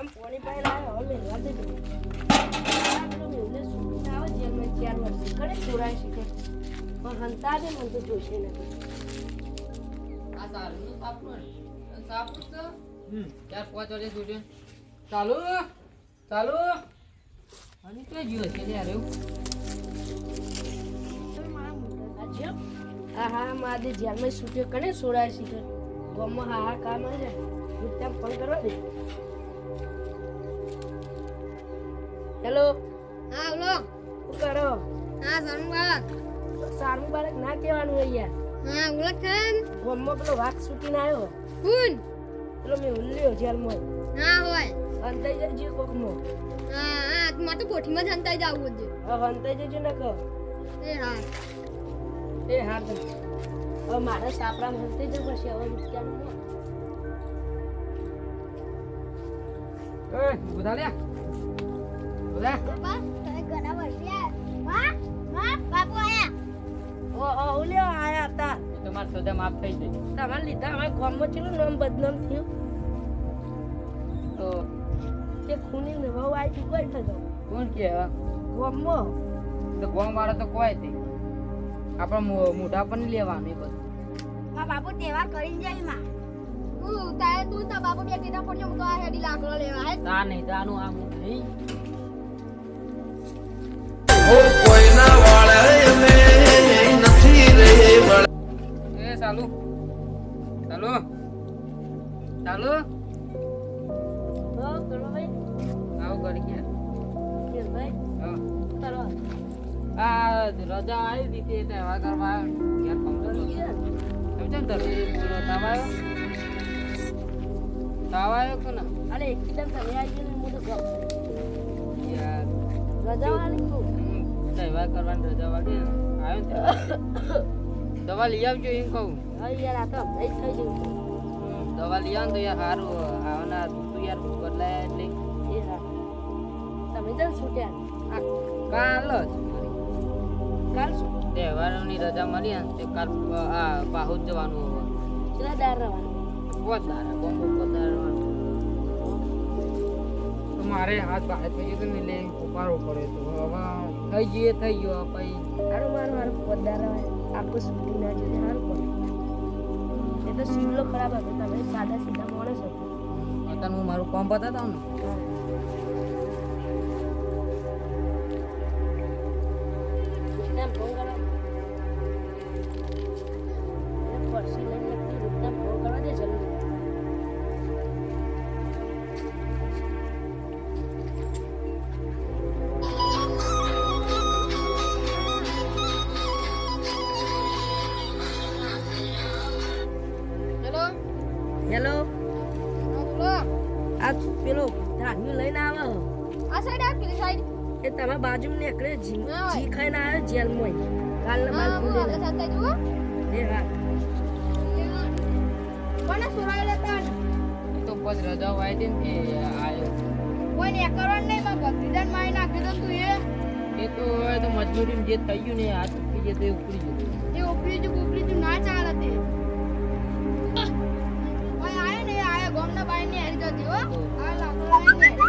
આમ પોણી આવે જેલમાં ચાર વર્ષ ચોરાય શીખે પણ હંતા દે મને તો જોશે નથી આ હા હા, મારે જેલમાં છૂટ્યો કને સોરાય શીખે ગોમમાં હા હા કામ આવે હું ફોન કરવા દે. હેલો. હા બોલો. શું કરો? હા સોનબાગ સારું બાળક ના કહેવાનું હોય યાર હા ઓળખન ગોમમાં પેલો વાઘ છૂટીને આવ્યો. કોણ? પેલો મેં ઉલ્લ્યો જેલમાં. હા હોય. હંતાઈ જજો કોકનો. હા હા મારે તો કોઠીમાં જ હંતાઈ જવું જ હવે હંતાઈ જજો ને કહો. એ હા. એ હા હવે મારા સાપડામાં હંતાઈ જવું પડશે. હવે રૂપિયાનું એ બધા લે બધા? બાપા તમે ઘણા વર્ષે વાહ વાહ બાપુ આયા ઓ ઓ ઉલ્યો આયા હતા. એ તો સોદા માફ થઈ જાય. તમારે લીધા અમારા ગામમાં ચેલું નામ બદનામ થયું. તો? કે ખૂની ને વહુ આવી ચૂકવાય થતો. કોણ કે હવે? ગામમાં. તો ગોમ વાળા તો કોઈ તે આપણા મો- મોઢા પણ લેવાનું બધું. હા બાપુ તહેવાર કરીને જાય માં હું તારે તું તા બાપુ બે કીધા પણ તો આ હેડી લાકડો લેવા. હે તા નહીં તાનું આ હું નહીં. ચાલુ ચાલુ ચાલુ હો આવું કરી ગયા હા. આ રજા આવી હતી તે તહેવાર કરવા ઘેર પંદર સમજે ને તાવ આવ્યો? તાવ આવ્યો કે ના? અરે એકદમ તમે આવી ગયો હું તો યાર. રજા વાળી હમ, તહેવાર કરવાની રજા વાગે. આવ્યો ને. દવા લઈ આવજો એમ કહું. તો દવા લઈ આવો તો યાર સારું આવવાના ઋતુ યાર બદલાય એટલે હા. તમે તો છૂટ્યા? કાલ જ. કાલ શું? તહેવારોની રજા મળી ને તે કાલ આ પાહુજ જવાનું કેટલા દાર રહેવાનું દારા તો મારે હાથ બહાર થઈ ગયો ને એટલે ઉપાડવો પડે તો. હવે થઈ ગયે થઈ ગયો પછી. મારું મારું મારું રહેવાય આખું છૂટી ના જોઈએ પડે એ તો સિવલો ખરાબ હતો. તમે સાદા સીધા માણસ હતો. અત્યારે હું મારું કોમ બતાતા ને? ફોન આ પેલો ધાન્યું લઈને આવે. આ સાઈડ આ પેલી સાઈડ એ તમારા બાજુમાં નીકળે જી ના હોય. જી ખાઈને આવ્યો જેલમાં કાલના બાલ હા હું ખુલે આગળ હંતાઈ જુઓ. એ હા. કોને સુરાઈ લેતા તો પછી રજા વાય છે ને આયો. કોઈ ને કરવાનું નહીં માં ભત્રીજાન મારી નાખી દો તું એ. એ તો હવે તો મજબૂરી જે થઈ ગયું ને આ ચૂકી જાય તો એ ઉપડી જતું એ ઉપરી જ ઉપરી જ ના ચાલે તે. કોઈ આયો ને